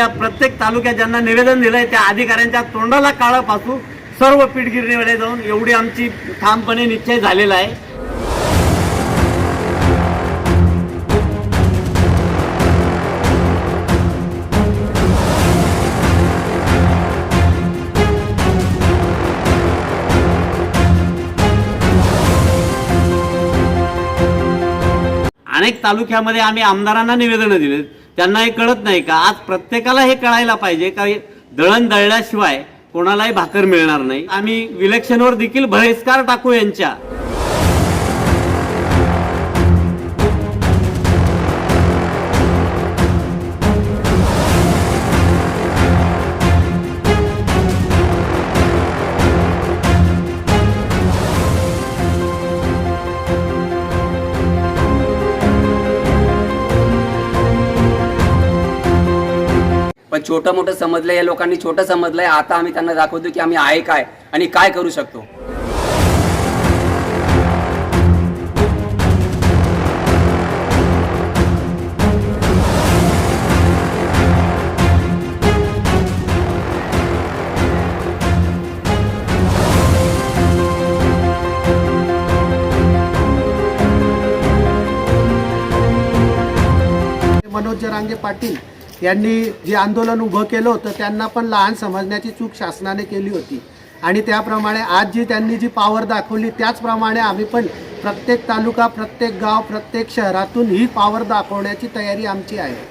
या प्रत्येक तालुक्यात ज्यांना निवेदन दिलंय त्या अधिकाऱ्यांच्या तोंडाला काळा पासू सर्व पीठगिरणीकडे जाऊन एवढी आमची ठामपणे निश्चय झालेला आहे. अनेक तालुक्यामध्ये आम्ही आमदारांना निवेदनं दिले त्यांना हे कळत नाही का? आज प्रत्येकाला हे कळायला पाहिजे का दळण दळल्याशिवाय कोणालाही भाकर मिळणार नाही? आम्ही विलक्षणवर देखील बहिष्कार टाकू यांच्या. छोटं मोठं समजलं या लोकांनी छोटं समजलंय. आता आम्ही त्यांना दाखवतो की आम्ही आहे काय आणि काय करू शकतो. मनोज जरांगे पाटील यांनी जे आंदोलन उभं केलं होतं त्यांना पण लहान समजण्याची चूक शासनाने केली होती. आणि त्याप्रमाणे आज जी त्यांनी जी पावर दाखवली त्याचप्रमाणे आम्ही पण प्रत्येक तालुका प्रत्येक गाव प्रत्येक शहरातून ही पावर दाखवण्याची तयारी आमची आहे.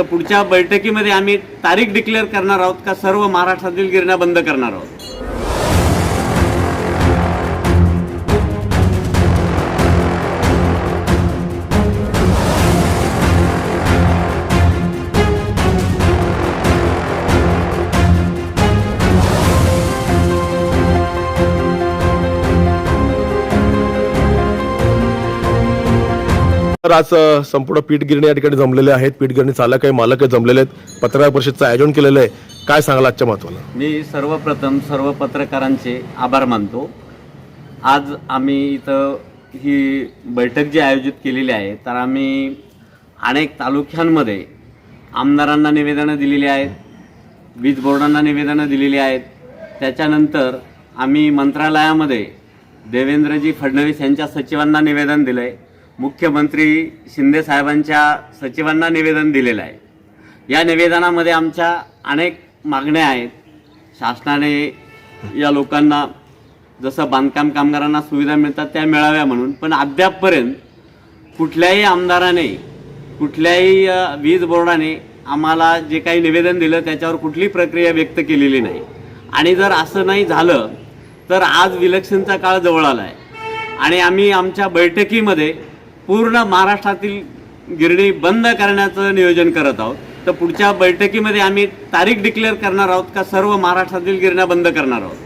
तर पुढच्या बैठकीमध्ये आम्ही तारीख डिक्लेअर करणार आहोत का? सर्व महाराष्ट्रातील गिरण्या बंद करणार आहोत. तर आज संपूर्ण पीठ गिरणी या ठिकाणी जमलेले आहेत. पीठ गिरणी चालक आहे मालक आहे जमलेले आहेत. पत्रकार परिषदचं आयोजन केलेलं आहे. काय सांगाल आजच्या महत्वाला मी सर्वप्रथम सर्व पत्रकारांचे आभार मानतो. आज आम्ही इथं ही बैठक जी आयोजित केलेली आहे तर आम्ही अनेक तालुक्यांमध्ये आमदारांना निवेदनं दिलेली आहेत वीज बोर्डांना निवेदनं दिलेली आहेत. त्याच्यानंतर आम्ही मंत्रालयामध्ये देवेंद्रजी फडणवीस यांच्या सचिवांना निवेदन दिलं आहे मुख्यमंत्री शिंदे साहेबांच्या सचिवांना निवेदन दिलेलं आहे. या निवेदनामध्ये आमच्या अनेक मागण्या आहेत. शासनाने या लोकांना जसं बांधकाम कामगारांना सुविधा मिळतात त्या मिळाव्या म्हणून पण अद्यापपर्यंत कुठल्याही आमदाराने कुठल्याही वीज बोर्डाने आम्हाला जे काही निवेदन दिलं त्याच्यावर कुठली प्रक्रिया व्यक्त केलेली नाही. आणि जर असं नाही झालं तर आज विलक्षणचा काळ जवळ आला आहे आणि आम्ही आमच्या बैठकीमध्ये पूर्ण महाराष्ट्रातील गिरणी बंद करण्याचं नियोजन करत आहोत. तर पुढच्या बैठकीमध्ये आम्ही तारीख डिक्लेअर करणार आहोत का सर्व महाराष्ट्रातील गिरण्या बंद करणार आहोत?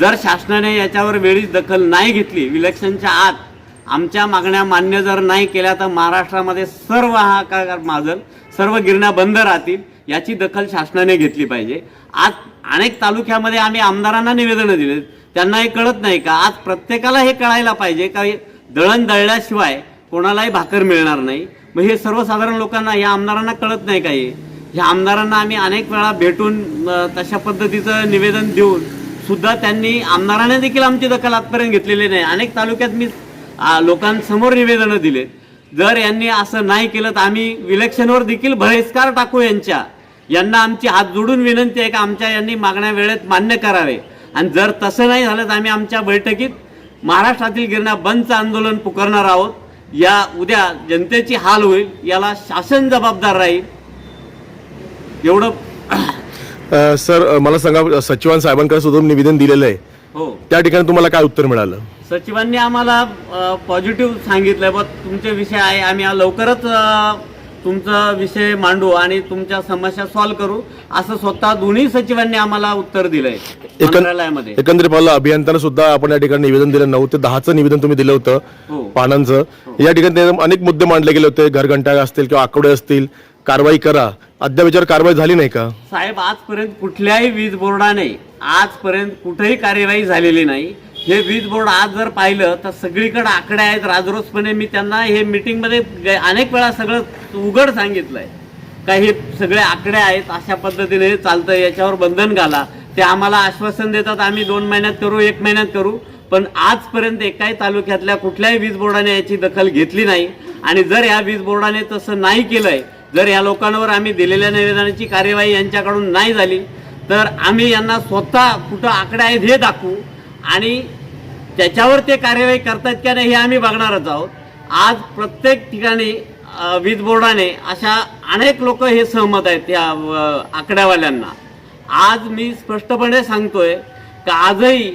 जर शासनाने याच्यावर वेळीच दखल नाही घेतली विलक्षणच्या आत आमच्या मागण्या मान्य जर नाही केल्या तर महाराष्ट्रामध्ये सर्व हाहाकार माजल सर्व गिरण्या बंद राहतील याची दखल शासनाने घेतली पाहिजे. आज अनेक तालुक्यामध्ये आम्ही आमदारांना निवेदनं दिले त्यांना हे कळत नाही का? आज प्रत्येकाला हे कळायला पाहिजे का? दळण दळल्याशिवाय कोणालाही भाकर मिळणार नाही. मग हे सर्वसाधारण लोकांना या आमदारांना कळत नाही काही. ह्या आमदारांना आम्ही अनेक वेळा भेटून तशा पद्धतीचं निवेदन देऊन सुद्धा त्यांनी आमदारांना देखील आमची दखल आजपर्यंत घेतलेली नाही. अनेक तालुक्यात मी लोकांसमोर निवेदनं दिले. जर यांनी असं नाही केलं तर आम्ही विलक्षणवर देखील बहिष्कार टाकू यांच्या. यांना आमची हात जोडून विनंती आहे का आमच्या यांनी मागण्या वेळेत मान्य करावे. आणि जर तसं नाही झालं तर आम्ही आमच्या बैठकीत महाराष्ट्रातील गिरणा बंदचं आंदोलन पुकारणार आहोत. या उद्या जनतेची हाल होईल याला शासन जबाबदार राहील. एवढं अ, सर अ, मला सांगा सचिवान साहेबांकडे सुद्धा निवेदन दिलेलं आहे. हो. त्या ठिकाणी तुम्हाला काय उत्तर मिळालं? सचिवांनी आम्हाला पॉझिटिव्ह सांगितलंय. बघ तुमचे विषय आहे आम्ही लवकरच अ, तुमचा विषय मांडू आणि तुमच्या समस्या सॉल्व्ह करू. असं स्वतः दोन्ही सचिवांनी आम्हाला उत्तर दिलंय. मंत्रालयामध्ये. एकंदरीत पाहिलं अभियंत्यांना सुद्धा आपण या ठिकाणी निवेदन दिलं नऊ ते दहाचं निवेदन तुम्ही दिलं होतं हो. पानांचं. या ठिकाणी अनेक मुद्दे मांडले गेले होते. घरघंटा असतील किंवा आकडे असतील. कारवाई करा. अद्याप विचार कारवाई झाली नाही का? साहेब आजपर्यंत कुठल्याही वीज बोर्डाने आजपर्यंत कुठेही कार्यवाही झालेली नाही. हे वीज बोर्ड आज जर पाहिलं तर सगळीकडे आकडे आहेत. राजरोसपणे मी त्यांना हे मीटिंगमध्ये अनेक वेळा सगळं उघड सांगितलंय. का हे सगळे आकडे आहेत अशा पद्धतीने हे चालतं याच्यावर बंधन घाला. ते आम्हाला आश्वासन देतात आम्ही दोन महिन्यात करू एक महिन्यात करू. पण आजपर्यंत एकाही तालुक्यातल्या कुठल्याही वीज बोर्डाने याची दखल घेतली नाही. आणि जर या वीज बोर्डाने तसं नाही केलंय जर या लोकांवर आम्ही दिलेल्या निवेदनाची कार्यवाही यांच्याकडून नाही झाली तर आम्ही यांना स्वतः कुठं आकडे आहेत हे दाखवू. आणि त्याच्यावर ते कार्यवाही करतात का नाही हे आम्ही बघणारच आहोत. आज प्रत्येक ठिकाणी वीज बोर्डाने अशा अनेक लोक हे सहमत आहेत त्या आकड्यावाल्यांना. आज मी स्पष्टपणे सांगतोय का आजही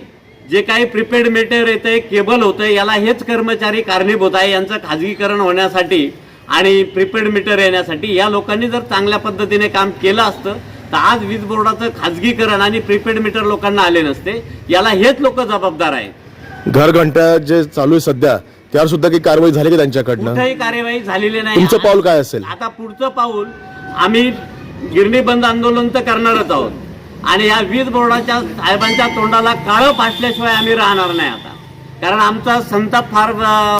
जे काही प्रिपेड मीटर येतंय केबल होतंय याला हेच कर्मचारी कारणीभूत आहे यांचं खाजगीकरण होण्यासाठी आणि प्रिपेड मीटर येण्यासाठी. या लोकांनी जर चांगल्या पद्धतीने काम केलं असतं तर आज वीज बोर्डाचं खाजगीकरण आणि प्रिपेड मीटर लोकांना आले नसते. याला हेच लोक जबाबदार आहेत. घरघंटा जे चालू आहे सध्या त्यावर सुद्धा काही कारवाई झाली का त्यांच्याकडनं? कुठेही कार्यवाही झालेली नाही. तुमचं पाऊल काय असेल? आता पुढचं पाऊल आम्ही गिरणी बंद आंदोलन तर करणारच आहोत. आणि या वीज बोर्डाच्या साहेबांच्या तोंडाला काळं फासल्याशिवाय आम्ही राहणार नाही आता. कारण आमचा संताप फार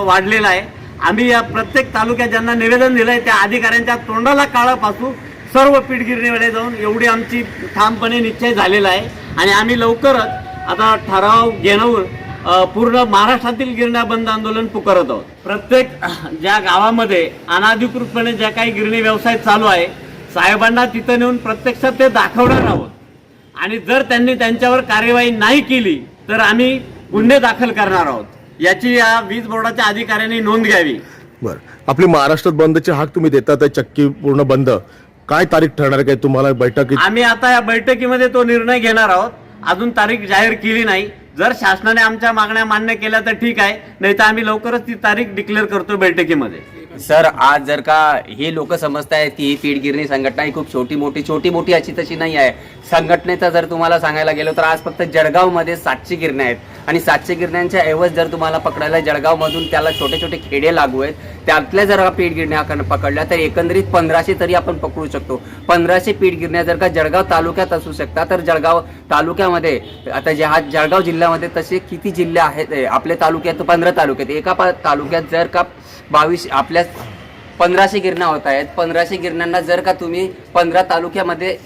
वाढलेला आहे. आम्ही या प्रत्येक तालुक्यात ज्यांना निवेदन दिलंय त्या अधिकाऱ्यांच्या तोंडाला काळं पासू सर्व पीठ जाऊन एवढी आमची ठामपणे निश्चय झालेला आहे. आणि आम्ही लवकरच आता ठराव घेऊन पूर्ण महाराष्ट्रातील गिरण्या बंद आंदोलन पुकारत आहोत. प्रत्येक ज्या गावामध्ये अनाधिकृतपणे ज्या काही गिरणी व्यवसाय चालू आहे साहेबांना तिथं नेऊन प्रत्यक्षात ते दाखवणार आहोत. आणि जर त्यांनी त्यांच्यावर कार्यवाही नाही केली तर आम्ही गुन्हे दाखल करणार आहोत. याची या वीज बोर्डाच्या अधिकाऱ्यांनी नोंद घ्यावी. बरं. आपली महाराष्ट्रात बंदची हाक तुम्ही देतात चक्की पूर्ण बंद. काय तारीख ठरणार काय? तुम्हाला बैठकीत आम्ही आता या बैठकीमध्ये तो निर्णय घेणार आहोत. अजून तारीख जाहीर केली नाही. जर शासनाने आमच्या मागण्या मान्य केल्या तर ठीक आहे. नाही तर आम्ही लवकरच ती तारीख डिक्लेअर करतो बैठकीमध्ये. सर आज जर का हे लोक समजत आहेत की ही पीठगिरणी संघटना ही खूप छोटी मोठी छोटी मोठी अशी तशी नाही आहे. संघटनेचा जर तुम्हाला सांगायला गेलो तर आज फक्त जळगावमध्ये सातशे गिरण्या आहेत. आणि सातशे गिरण्यांच्या ऐवज जर तुम्हाला पकडायला जळगावमधून त्याला छोटे छोटे खेडे लागू आहेत त्यातल्या जर का पीठ गिरण्या पकडल्या तर एकंदरीत पंधराशे तरी आपण पकडू शकतो. पंधराशे पीठ गिरण्या जर का जळगाव तालुक्यात असू शकता तर जळगाव तालुक्यामध्ये आता जे हा जळगाव जिल्ह्यामध्ये तसे किती जिल्हे आहेत आपले आपल्या तालुक्यात पंधरा तालुक्यात एका तालुक्यात जर का बावीस आपल्या पंधराशे गिरण्या होत आहेत. पंधराशे गिरण्यांना जर का तुम्ही पंधरा तालुक्यामध्ये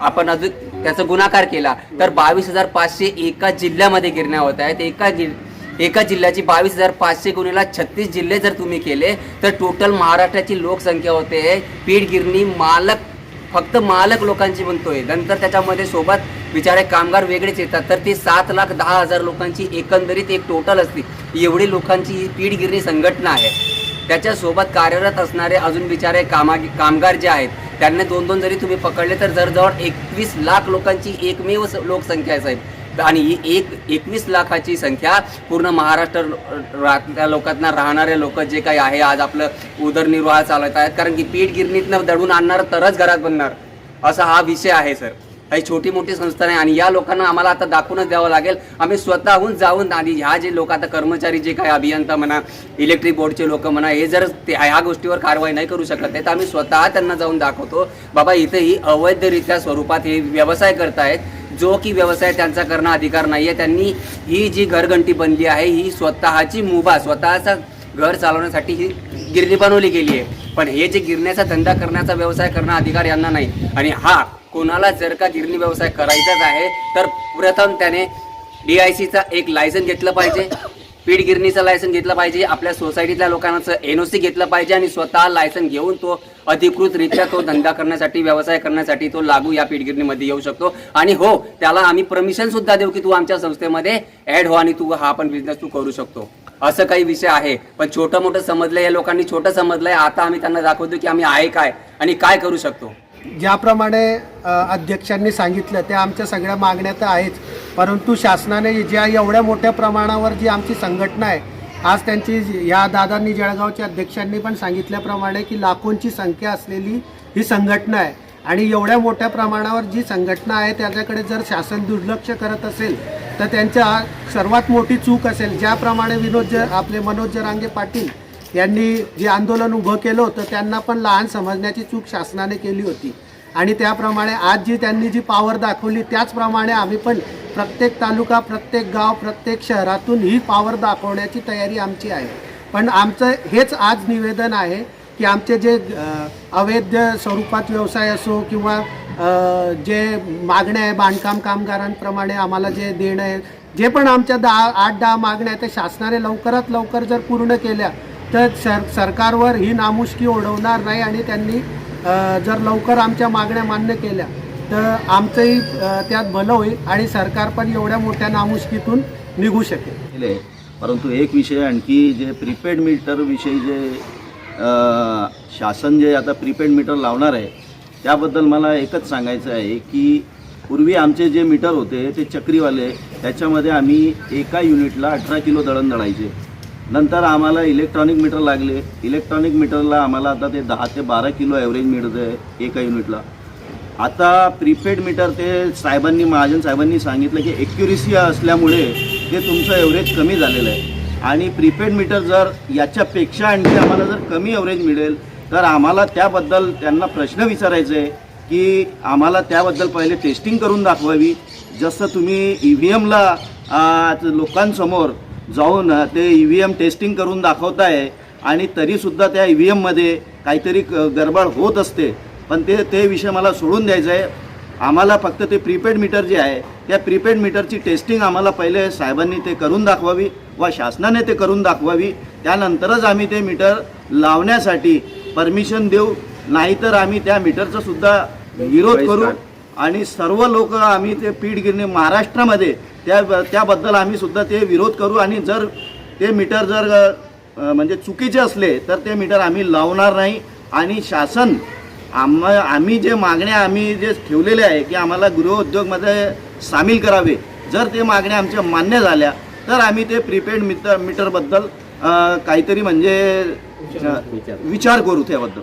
आपण अजून त्याचा गुणाकार केला तर बावीस हजार पाचशे एका जिल्ह्यामध्ये गिरण्या होत आहेत. एका जि एका जिल्ह्याची बावीस हजार पाचशे गुणीला छत्तीस जिल्हे जर तुम्ही केले तर टोटल महाराष्ट्राची लोकसंख्या होते. पीठ गिरणी मालक फक्त मालक लोकांची म्हणतोय. नंतर त्याच्यामध्ये सोबत बिचारे कामगार वेगळेच येतात. तर ते सात लाख दहा हजार लोकांची एकंदरीत एक टोटल असते. एवढी लोकांची ही पीठगिरणी संघटना आहे. त्याच्यासोबत कार्यरत असणारे अजून बिचारे कामा कामगार जे आहेत त्यांना दोन दोन जरी तुम्ही पकडले तर जवळजवळ एकवीस लाख लोकांची एकमेव लोकसंख्या आहे साहेब. आणि ही एक एकवीस लाखाची संख्या पूर्ण महाराष्ट्र रा- त्या लोकांना राहणारे लोक जे काही आहे आज आपलं उदरनिर्वाह चालवत आहेत कारण की पीठ गिरणीतनं दडून आणणार तरच घरात बनणार. असा हा विषय आहे सर. ही छोटी मोठी संस्था नाही. आणि या लोकांना आम्हाला आता दाखवूनच द्यावं लागेल. आम्ही स्वतःहून जाऊन आणि ह्या जे लोक आता कर्मचारी जे काही अभियंता म्हणा इलेक्ट्रिक बोर्डचे लोक म्हणा हे जर ते ह्या गोष्टीवर कारवाई नाही करू शकत आहे तर आम्ही स्वतः त्यांना जाऊन दाखवतो. बाबा इथे ही अवैधरित्या स्वरूपात हे व्यवसाय करतायत. जो की व्यवसाय त्यांचा करणं अधिकार नाही आहे त्यांनी ही जी घरघंटी बनली आहे ही स्वतःची मुभा स्वतःचा घर चालवण्यासाठी ही गिरणी बनवली गेली आहे. पण हे जे गिरण्याचा धंदा करण्याचा व्यवसाय करणं अधिकार यांना नाही. आणि हा कोणाला जर का गिरणी व्यवसाय करायचाच आहे तर प्रथम त्याने डी आय सीचा एक लायसन घेतलं पाहिजे. पीठ गिरणीचं लायसन घेतलं पाहिजे. आपल्या सोसायटीतल्या लोकांचं एन ओ सी घेतलं पाहिजे आणि स्वतः लायसन घेऊन तो अधिकृतरित्या तो धंदा करण्यासाठी व्यवसाय करण्यासाठी तो लागू या पीठ गिरणीमध्ये येऊ शकतो. आणि हो त्याला आम्ही परमिशन सुद्धा देऊ की तू आमच्या संस्थेमध्ये ऍड हो आणि तू हा पण बिझनेस तू करू शकतो. असं काही विषय आहे. पण छोटं मोठं समजलंय या लोकांनी छोटं समजलंय आता आम्ही त्यांना दाखवतो की आम्ही आहे काय आणि काय करू शकतो. ज्याप्रमाणे अध्यक्षांनी सांगितलं त्या आमच्या सगळ्या मागण्या तर आहेच परंतु शासनाने ज्या एवढ्या मोठ्या प्रमाणावर जी आमची संघटना आहे आज त्यांची या दादांनी जळगावच्या अध्यक्षांनी पण सांगितल्याप्रमाणे की लाखोंची संख्या असलेली ही संघटना आहे. आणि एवढ्या मोठ्या प्रमाणावर जी संघटना आहे त्याच्याकडे जर शासन दुर्लक्ष करत असेल तर त्यांच्या सर्वात मोठी चूक असेल. ज्याप्रमाणे विनोद जर आपले मनोज जरांगे पाटील यांनी जे आंदोलन उभं केलं होतं त्यांना पण लहान समजण्याची चूक शासनाने केली होती. आणि त्याप्रमाणे आज जी त्यांनी जी पावर दाखवली त्याचप्रमाणे आम्ही पण प्रत्येक तालुका प्रत्येक गाव प्रत्येक शहरातून ही पावर दाखवण्याची तयारी आमची आहे. पण आमचं हेच आज निवेदन आहे की आमचे जे अवैध स्वरूपात व्यवसाय असो किंवा जे मागण्या आहे बांधकाम कामगारांप्रमाणे आम्हाला जे देणं आहे जे पण आमच्या दहा आठ दहा मागण्या आहेत त्या शासनाने लवकरात लवकर जर पूर्ण केल्या तर सर सरकारवर ही नामुष्की ओढवणार नाही आणि त्यांनी जर लवकर आमच्या मागण्या मान्य केल्या तर आमचंही त्यात भलं होईल आणि सरकार पण एवढ्या मोठ्या नामुष्कीतून निघू शकेल. परंतु एक विषय आणखी जे प्रीपेड मीटरविषयी जे शासन जे आता प्रीपेड मीटर लावणार आहे त्याबद्दल मला एकच सांगायचं आहे की पूर्वी आमचे जे मीटर होते ते चक्रीवाले त्याच्यामध्ये आम्ही एका युनिटला अठरा किलो दळण दळायचे. नंतर आम्हाला इलेक्ट्रॉनिक मीटर लागले. इलेक्ट्रॉनिक मीटरला आम्हाला आता ते दहा ते बारा किलो ॲव्हरेज मिळत आहे एका युनिटला आता प्रीपेड मीटर ते साहेबांनी महाजन साहेबांनी सांगितलं की एक्युरेसी असल्यामुळे ते तुमचं ॲव्हरेज कमी झालेलं आहे. आणि प्रीपेड मीटर जर याच्यापेक्षा आणखी आम्हाला जर कमी ॲव्हरेज मिळेल तर आम्हाला त्याबद्दल त्यांना प्रश्न विचारायचे आहे की आम्हाला त्याबद्दल पहिले टेस्टिंग करून दाखवावी. जसं तुम्ही ई व्ही एमला लोकांसमोर जाऊन ते ई व्ही एम टेस्टिंग करून दाखवताय आणि तरीसुद्धा त्या ई व्ही एममध्ये काहीतरी गडबड होत असते. पण ते ते विषय मला सोडून द्यायचं आहे. आम्हाला फक्त ते प्रीपेड मीटर जे आहे त्या प्रीपेड मीटरची टेस्टिंग आम्हाला पहिले साहेबांनी ते करून दाखवावी व शासनाने ते करून दाखवावी. त्यानंतरच आम्ही ते मीटर लावण्यासाठी परमिशन देऊ. नाहीतर आम्ही त्या मीटरचा सुद्धा विरोध करू. आणि सर्व लोक आम्ही ते पीठ गिरणे महाराष्ट्रामध्ये त्या त्याबद्दल आम्ही सुद्धा ते विरोध करू आणि जर ते मीटर जर म्हणजे चुकीचे असले तर ते मीटर आम्ही लावणार नाही. आणि शासन आम आम्ही जे मागण्या आम्ही जे ठेवलेले आहे की आम्हाला गृहउद्योगमध्ये सामील करावे जर ते मागण्या आमच्या मान्य झाल्या तर आम्ही ते प्रीपेड मीटर मीटरबद्दल काहीतरी म्हणजे विचार करू त्याबद्दल.